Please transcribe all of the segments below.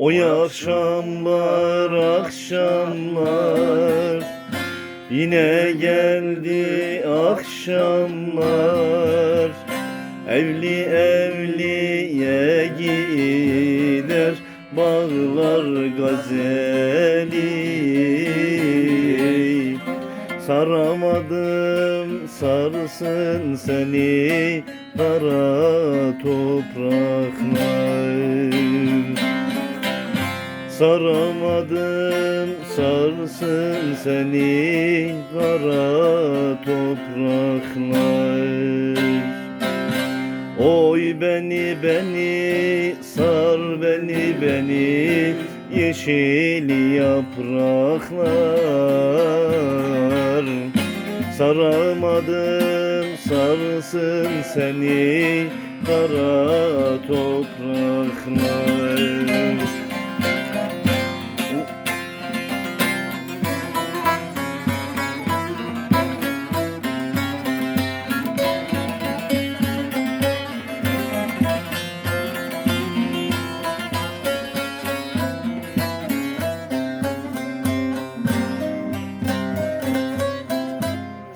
Oy akşamlar akşamlar. Yine geldi akşamlar. Evli evliye gider Bağlar gazeli. Saramadım sarsın seni Kara topraklar Saramadım sarsın seni kara topraklar. Oy beni beni sar beni beni yeşil yapraklar. Saramadım sarsın seni kara topraklar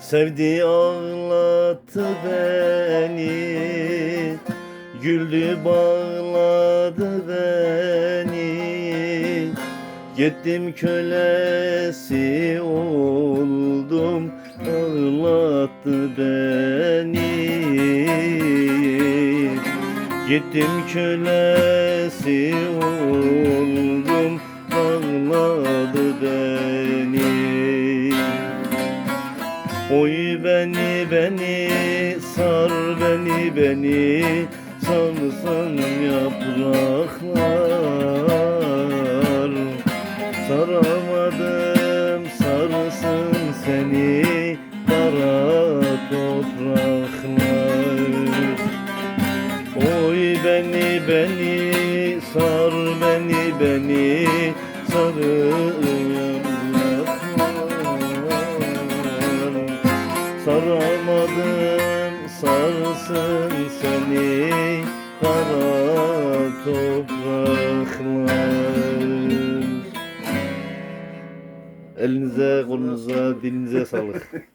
Sevdi ağlattı beni. Güldü bağladı beni. Gittim kölesi oldum Ağlattı beni. Gittim kölesi oldum Oy beni beni sar beni beni. Sarsın yapraklar. Saramadım sarsın seni. Kara topraklar. Oy beni beni sar beni beni. Sarı Saramadım sarsın seni kara topraklar. Elinize kolunuza dilinize sağlık